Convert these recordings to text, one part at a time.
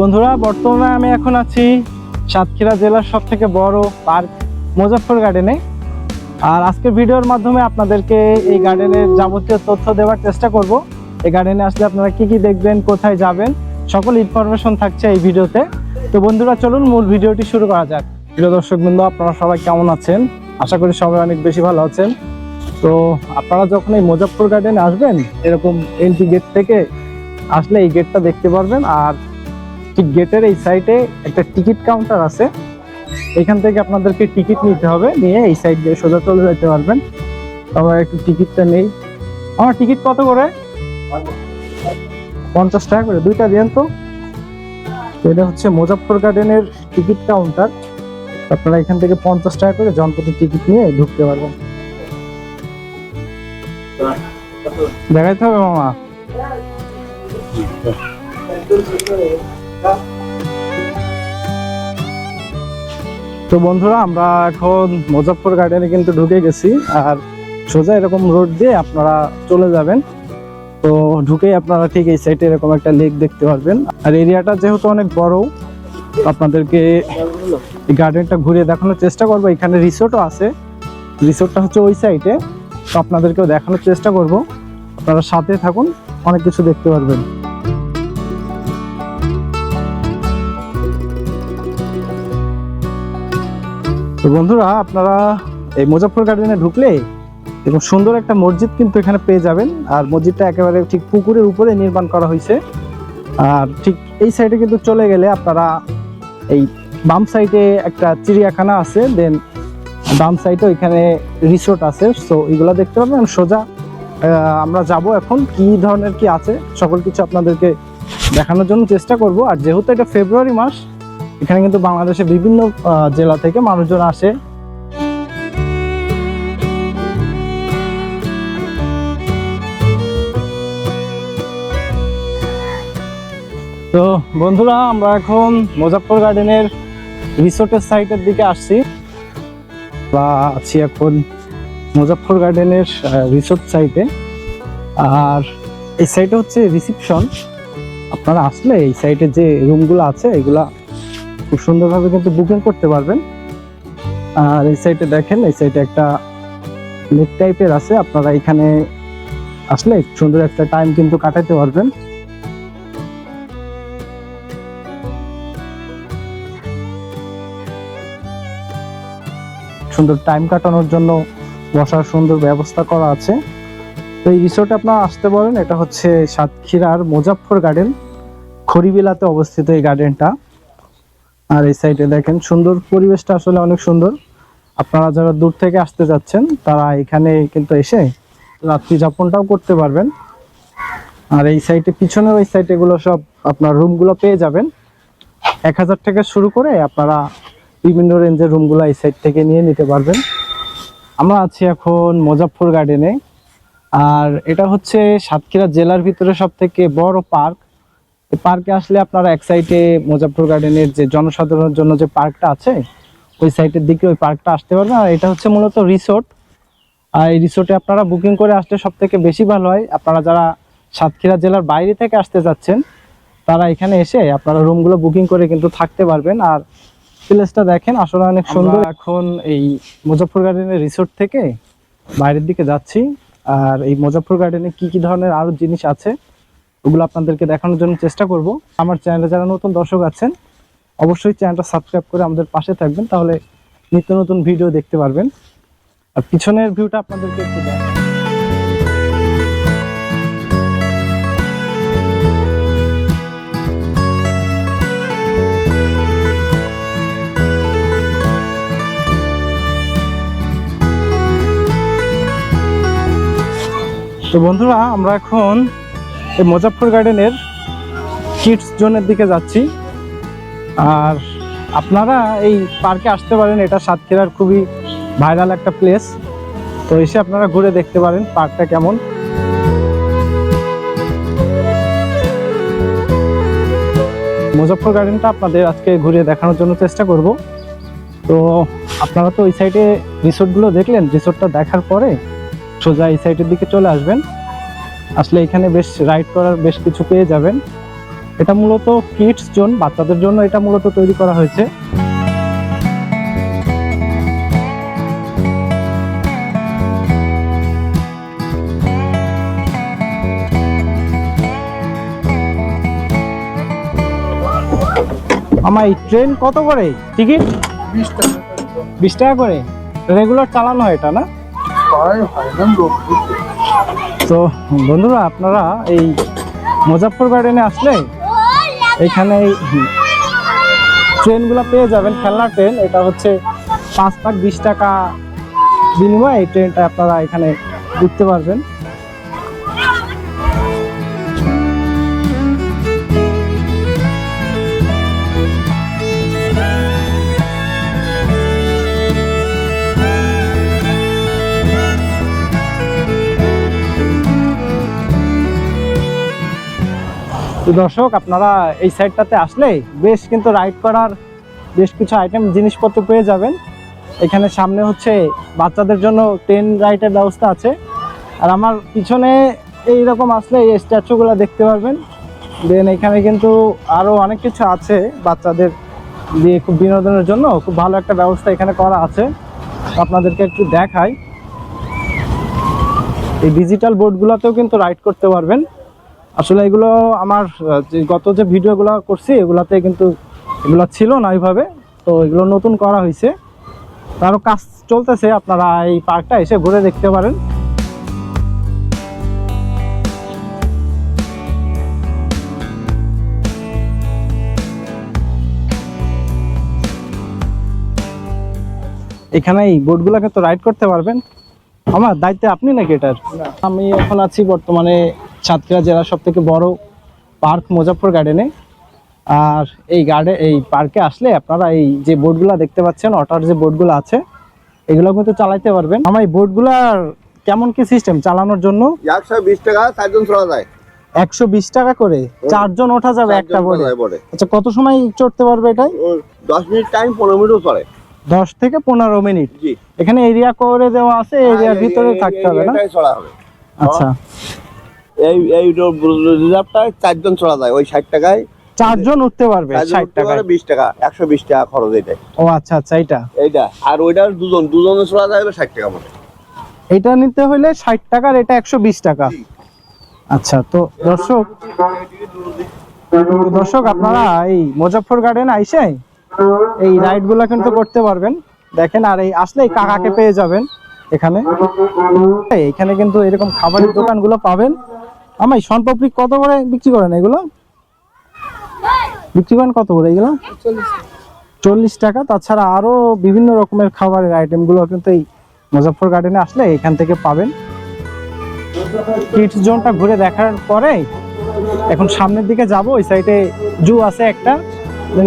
বন্ধুরা, বর্তমানে আমি এখন আছি সাতক্ষীরা জেলার সব থেকে বড় পার্ক মুজাফর গার্ডেনে। আর আজকের ভিডিওর মাধ্যমে আপনাদেরকে এই গার্ডেনের যাবতীয় তথ্য দেওয়ার চেষ্টা করব। এই গার্ডেনে আসলে আপনারা কি কি দেখবেন, কোথায় যাবেন, সকল ইনফরমেশন থাকছে এই ভিডিওতে। তো বন্ধুরা, চলুন মূল ভিডিওটি শুরু করা যাক। প্রিয় দর্শক বিন্দু আপনারা সবাই কেমন আছেন? আশা করি সবাই অনেক বেশি ভালো আছেন। তো আপনারা যখন এই মুজাফর গার্ডেনে আসবেন, এরকম এন্ট্রি গেট থেকে আসলে এই গেটটা দেখতে পারবেন। আর ঠিক গেটের এই সাইডে একটা টিকিট কাউন্টার আছে। এখান থেকে আপনাদেরকে টিকিট নিতে হবে, নিয়ে এই সাইড দিয়ে সোজা চলে যেতে পারবেন। আমরা একটু টিকিটটা নেই। আমার টিকিট কত করে? পঞ্চাশ টাকা করে, দুইটা দিন তো। এটা হচ্ছে মুজাফর গার্ডেনের টিকিট কাউন্টার। আপনারা এখান থেকে পঞ্চাশ টাকা করে জনপতি টিকিট নিয়ে ঢুকতে পারবেন। দেখাইতে হবে মামা। তো বন্ধুরা, আমরা এখন মুজাফর গার্ডেনে কিন্তু ঢুকে গেছি, আর সোজা এরকম রোড দিয়ে আপনারা চলে যাবেন। তো ঢুকেই আপনারা ঠিক এই সাইডে এরকম একটা লেক দেখতে পারবেন। আর এরিয়াটা যেহেতু অনেক বড়, আপনাদেরকে এই গার্ডেনটা ঘুরে দেখানোর চেষ্টা করব। এখানে রিসোর্টও আছে। রিসোর্টটা হচ্ছে ওই সাইডে তো আপনাদেরকেও দেখানোর চেষ্টা করব। আপনারা সাথে থাকুন, অনেক কিছু দেখতে পারবেন। তো বন্ধুরা, আপনারা এই মুজাফর গার্ডেনে ঢুকলে এবং সুন্দর একটা মসজিদ কিন্তু এখানে পেয়ে যাবেন। আর মসজিদটা একেবারে ঠিক পুকুরের উপরে নির্মাণ করা হয়েছে। আর ঠিক এই সাইডে কিন্তু চলে গেলে আপনারা এই বাম সাইডে একটা চিড়িয়াখানা আছে, দেন বাম সাইডে ওইখানে রিসোর্ট আছে। সো এগুলো দেখতে পাবেন সোজা আমরা যাব এখন, কি ধরনের কি আছে, সকল কিছু আপনাদেরকে দেখানোর জন্য চেষ্টা করব। আর যেহেতু এটা ফেব্রুয়ারি মাস এখানে কিন্তু বাংলাদেশের বিভিন্ন জেলা থেকে মানুষজন আসে। তো বন্ধুরা, আমরা এখন মুজাফর গার্ডেনের রিসোর্টের সাইটের দিকে আসছি। বা আছি এখন মুজাফর গার্ডেনের রিসোর্ট সাইটে। আর এই সাইটে হচ্ছে রিসিপশন। আপনারা আসলে এই সাইটে যে রুমগুলো আছে, এগুলা খুব সুন্দরভাবে কিন্তু বুকিং করতে পারবেন। আর এই সাইটে দেখেন, এই সাইটে একটা লেক টাইপের আছে। আপনারা এখানে আসলে সুন্দর একটা টাইম কিন্তু কাটাতে পারবেন। সুন্দর টাইম কাটানোর জন্য বসার সুন্দর ব্যবস্থা করা আছে। তো এই রিসোর্টে আপনারা আসতে পারেন। এটা হচ্ছে সাতক্ষীরার মুজাফর গার্ডেন খড়িবিলাতে অবস্থিত এই গার্ডেনটা আর এই সাইডে দেখেন, সুন্দর পরিবেশটা আসলে অনেক সুন্দর। আপনারা যারা দূর থেকে আসতে যাচ্ছেন, তারা এখানে কিন্তু এসে রাত্রি যাপনটাও করতে পারবেন। আর এই সাইডে পিছনের ওই সাইড এগুলো সব আপনার রুমগুলো পেয়ে যাবেন। এক হাজার থেকে শুরু করে আপনারা বিভিন্ন রেঞ্জের রুমগুলো এই সাইড থেকে নিয়ে নিতে পারবেন। আমরা আছি এখন মুজাফর গার্ডেনে আর এটা হচ্ছে সাতক্ষীরা জেলার ভিতরে সব থেকে বড় পার্ক পার্কে আসলে আপনারা এক সাইডে মুজাফর গার্ডেনের যে জনসাধারণের জন্য যে পার্কটা আছে ওই সাইডের দিকে ওই পার্কটা আসতে পারবেন। আর এটা হচ্ছে মূলত রিসোর্ট। আর এই রিসোর্টে আপনারা বুকিং করে আসলে সব থেকে বেশি ভালো হয়। আপনারা যারা সাতক্ষীরা জেলার বাইরে থেকে আসতে যাচ্ছেন তারা এখানে এসে আপনারা রুমগুলো বুকিং করে কিন্তু থাকতে পারবেন। আর প্লেসটা দেখেন আসলে অনেক সুন্দর। এখন এই মুজাফর গার্ডেনের রিসোর্ট থেকে বাইরের দিকে যাচ্ছি। আর এই মুজাফর গার্ডেনে কি কি ধরনের আরও জিনিস আছে ওগুলো আপনাদেরকে দেখানোর জন্য চেষ্টা করব। আমার চ্যানেলে যারা নতুন দর্শক আছেন, অবশ্যই চ্যানেলটা সাবস্ক্রাইব করে আমাদের পাশে থাকবেন, তাহলে নিত্য নতুন ভিডিও দেখতে পারবেন। আর পিছনের ভিউটা আপনাদেরকে একটু দেখাই। তো বন্ধুরা, আমরা এখন এই মুজাফর গার্ডেনের কিডস জোনের দিকে যাচ্ছি। আর আপনারা এই পার্কে আসতে পারেন, এটা সাতক্ষীরার খুবই ভাইরাল একটা প্লেস তো এসে আপনারা ঘুরে দেখতে পারেন পার্কটা কেমন। মুজাফর গার্ডেনটা আপনাদের আজকে ঘুরে দেখানোর জন্য চেষ্টা করব। তো আপনারা তো ওই সাইডে রিসোর্টগুলো দেখলেন রিসোর্টটা দেখার পরে সোজা এই সাইডের দিকে চলে আসবেন। আসলে এখানে বেশ রাইড করার বেশ কিছু পেয়ে যাবেন। এটা মূলত কিডস জোন বাচ্চাদের জন্য এটা মূলত তৈরি করা হয়েছে। আমার এই ট্রেন কত করে? টিকিট বিশ টাকা। করে? রেগুলার চালানো হয় এটা না? হয় না তো বন্ধুরা, আপনারা এই মুজাফর গার্ডেনে আসলে এখানে ট্রেনগুলো পেয়ে যাবেন খেলনা ট্রেন। এটা হচ্ছে পাঁচ লাখ বিশ টাকা বিনিময়ে এই ট্রেনটা আপনারা এখানে দেখতে পারবেন। তো দর্শক, আপনারা এই সাইডটাতে আসলে বেশ কিন্তু রাইড করার বেশ কিছু আইটেম জিনিসপত্র পেয়ে যাবেন। এখানে সামনে হচ্ছে বাচ্চাদের জন্য ট্রেন রাইডের ব্যবস্থা আছে। আর আমার পিছনে এই রকম আসলে এই স্ট্যাচুগুলো দেখতে পারবেন। দেন এখানে কিন্তু আরও অনেক কিছু আছে বাচ্চাদের দিয়ে খুব বিনোদনের জন্য। খুব ভালো একটা ব্যবস্থা এখানে করা আছে। আপনাদেরকে একটু দেখাই। এই ডিজিটাল বোর্ডগুলোতেও কিন্তু রাইড করতে পারবেন। আসলে এগুলো আমার যে গত যে ভিডিওগুলো করছি, এগুলাতে কিন্তু এগুলো ছিল না ওইভাবে। তো এগুলো নতুন করা হয়েছে। তারও কাজ চলতেছে, আপনারা এই পার্কটা এসে ঘুরে দেখতে পারেন। এখানে এই বোর্ডগুলো তো রাইড করতে পারবেন। আমার দায়িত্বে আপনি নাকি এটার? আমি এখন আছি বর্তমানে সাতক্ষীরা জেলার সব থেকে বড় পার্ক মুজাফর গার্ডেনে। আর এই গার্ডে এই পার্কে আসলে আপনারা এই যে বোর্ডগুলো দেখতে পাচ্ছেন অটার যে বোর্ডগুলো আছে এগুলো কিন্তু চালাইতে পারবেন। আমার এই বোর্ডগুলার কেমন কি সিস্টেম চালানোর জন্য? একশো বিশ টাকা চারজন চলা যায়। একশো বিশ টাকা করে? চারজন ওঠা যাবে একটা বোর্ডে। আচ্ছা কত সময় চড়তে পারবে এটাই? দশ মিনিট টাইম পনেরো মিনিটও চলে। দশ থেকে পনেরো মিনিট? এখানে এরিয়া করে দেওয়া আছে এরিয়ার হ্যাঁ, ভিতরে থাকতে হবে না? আচ্ছা। এই এই রিজার্ভটায় চারজন চলা যায় ওই ষাট টাকায়। চারজন উঠতে পারবে ষাট টাকা বিশ টাকা একশো বিশ টাকা খরচ এটাই। ও আচ্ছা আচ্ছা এইটা? এইটা আর ওইটার দুজন দুজনে চলা যায় ষাট টাকা মতো এটা নিতে হলে ষাট টাকার এটা একশো বিশ টাকা। আচ্ছা তো দর্শক দর্শক আপনারা এই মুজফ্ফর গার্ডেন আইসে এই রাইডগুলা কিন্তু করতে পারবেন। দেখেন আর এই আসলে এই কাকাকে পেয়ে যাবেন এখানে। এখানে কিন্তু এরকম খাবারের দোকানগুলো পাবেন। আমি সনপাপড়ি কত করে বিক্রি করেন এগুলো? বিক্রি করেন কত করে এগুলো? চল্লিশ টাকা। তাছাড়া আরও বিভিন্ন রকমের খাবারের আইটেমগুলো কিন্তু এই মুজফ্ফর গার্ডেনে আসলে এখান থেকে পাবেন। কিডস জোনটা ঘুরে দেখার পরে এখন সামনের দিকে যাব। ওই সাইডে জু আছে একটা।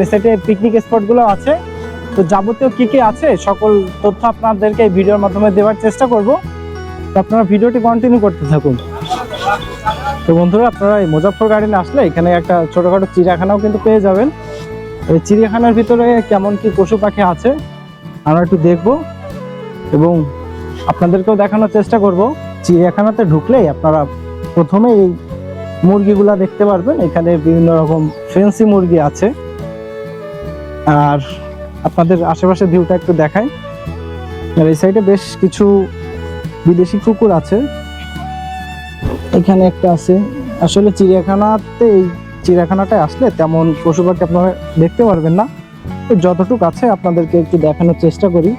এই সাইডে পিকনিক স্পটগুলো আছে। তো যাবতীয় কি কি আছে সকল তথ্য আপনাদেরকে এই ভিডিওর মাধ্যমে দেওয়ার চেষ্টা করব। তো আপনারা ভিডিওটি কন্টিনিউ করতে থাকুন। তো বন্ধুরা, আপনারা এই মুজফ্ফর গার্ডেনে আসলে এখানে একটা ছোটোখাটো চিড়িয়াখানাও কিন্তু পেয়ে যাবেন। এই চিড়িয়াখানার ভিতরে কেমন কি পশু পাখি আছে, আমরা একটু দেখব এবং আপনাদেরকেও দেখানোর চেষ্টা করব। চিড়িয়াখানাতে ঢুকলেই আপনারা প্রথমে এই মুরগিগুলা দেখতে পারবেন। এখানে বিভিন্ন রকম ফেন্সি মুরগি আছে। আর আপনাদের আশেপাশে ভিউটা একটু দেখাই। আর এই সাইডে বেশ কিছু বিদেশি কুকুর আছে। এখানে একটা আছে। আসলে চিড়িয়াখানাতে এই চিড়িয়াখানাটায় আসলে তেমন পশু পাখি আপনারা দেখতে পারবেন না। যতটুকু আছে আপনাদেরকে একটু দেখানোর চেষ্টা করি।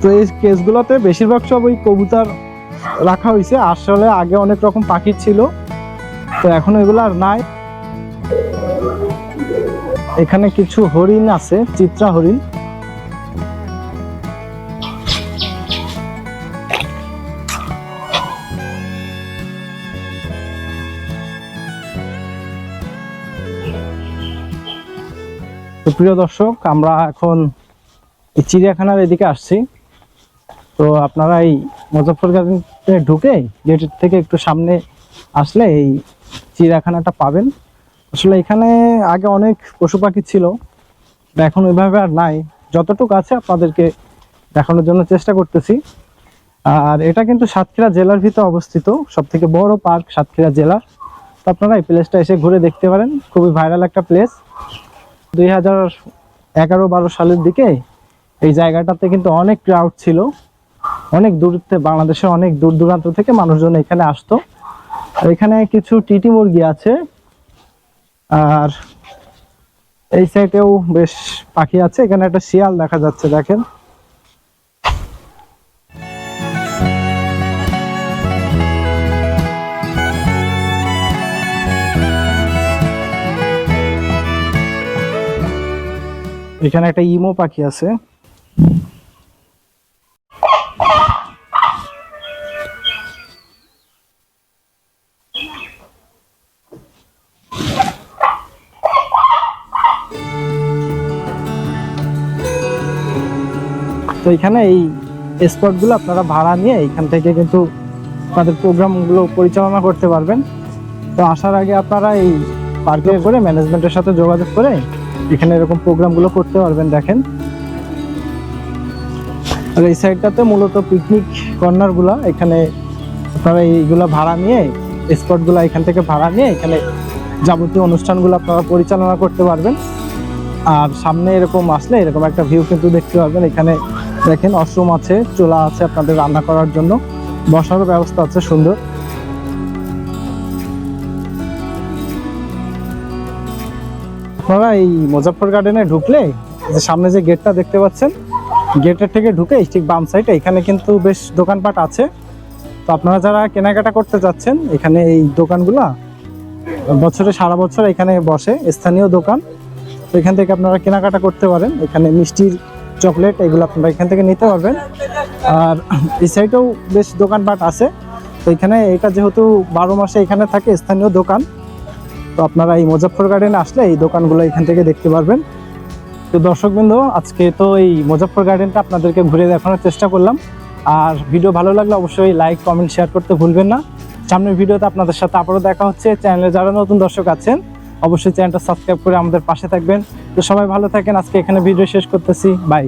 তো এই কেসগুলোতে বেশিরভাগ সব ওই কবুতর রাখা হয়েছে। আসলে আগে অনেক রকম পাখি ছিল। তো এখন এগুলো আর নাই। এখানে কিছু হরিণ আছে, চিত্রা হরিণ। প্রিয় দর্শক, আমরা এখন চিড়িয়াখানার এদিকে আসছি। তো আপনারা এই মুজফ্ফর গার্ডেনে ঢুকে গেট থেকে একটু সামনে আসলে এই চিড়িয়াখানাটা পাবেন। আসলে এখানে আগে অনেক পশু পাখি ছিল এখন ওইভাবে আর নাই। যতটুকু আছে আপনাদেরকে দেখানোর জন্য চেষ্টা করতেছি। আর এটা কিন্তু সাতক্ষীরা জেলার ভিতরে অবস্থিত সব থেকে বড় পার্ক সাতক্ষীরা জেলার। তো আপনারা এই প্লেসটা এসে ঘুরে দেখতে পারেন। খুবই ভাইরাল একটা প্লেস দুই হাজার এগারো বারো সালের দিকে এই জায়গাটাতে কিন্তু অনেক ক্রাউড ছিল। অনেক দূরত্বে বাংলাদেশের অনেক দূর দূরান্ত থেকে মানুষজন এখানে আসতো। আর এখানে কিছু টিটি মুরগি আছে। আর এই সাইডেও বেশ পাখি আছে। এখানে একটা শিয়াল দেখা যাচ্ছে, দেখেন। এখানে একটা ইমো পাখি আছে। তো এখানে এই স্পটগুলো আপনারা ভাড়া নিয়ে এখান থেকে কিন্তু আপনাদের প্রোগ্রামগুলো পরিচালনা করতে পারবেন। তো আসার আগে আপনারা এই পার্কে করে ম্যানেজমেন্টের সাথে যোগাযোগ করে এখানে এরকম প্রোগ্রামগুলো করতে পারবেন, দেখেন। আর এই সাইডটাতে মূলত পিকনিক কর্নারগুলো এখানে আপনারা এইগুলো ভাড়া নিয়ে স্পটগুলো এখান থেকে ভাড়া নিয়ে, এখানে যাবতীয় অনুষ্ঠানগুলো আপনারা পরিচালনা করতে পারবেন। আর সামনে এরকম আসলে এরকম একটা ভিউ কিন্তু দেখতে পারবেন। এখানে দেখেন অশ্রম আছে চোলা আছে আপনাদের রান্না করার জন্য। বসারও ব্যবস্থা আছে, সুন্দর। আপনারা এই মুজাফর গার্ডেনে ঢুকলে যে সামনে যে গেটটা দেখতে পাচ্ছেন গেটের থেকে ঢুকে ঠিক বাম সাইডে এখানে কিন্তু বেশ দোকানপাট আছে। তো আপনারা যারা কেনাকাটা করতে যাচ্ছেন, এখানে এই দোকানগুলা বছরে সারা বছর এখানে বসে, স্থানীয় দোকান। তো এখান থেকে আপনারা কেনাকাটা করতে পারেন। এখানে মিষ্টির চকলেট এগুলো আপনারা এখান থেকে নিতে পারবেন। আর এই সাইডেও বেশ দোকানপাট আছে। তো এখানে এটা যেহেতু বারো মাসে এখানে থাকে স্থানীয় দোকান তো আপনারা এই মুজাফর গার্ডেনে আসলে এই দোকানগুলো এখান থেকে দেখতে পারবেন। তো দর্শকবৃন্দ, আজকে তো এই মুজাফর গার্ডেনটা আপনাদেরকে ঘুরে দেখানোর চেষ্টা করলাম। আর ভিডিও ভালো লাগলে অবশ্যই লাইক কমেন্ট শেয়ার করতে ভুলবেন না। সামনের ভিডিওতে আপনাদের সাথে আবারও দেখা হচ্ছে। চ্যানেলে যারা নতুন দর্শক আছেন, অবশ্যই চ্যানেলটা সাবস্ক্রাইব করে আমাদের পাশে থাকবেন। তো সবাই ভালো থাকেন। আজকে এখানে ভিডিও শেষ করতেছি। বাই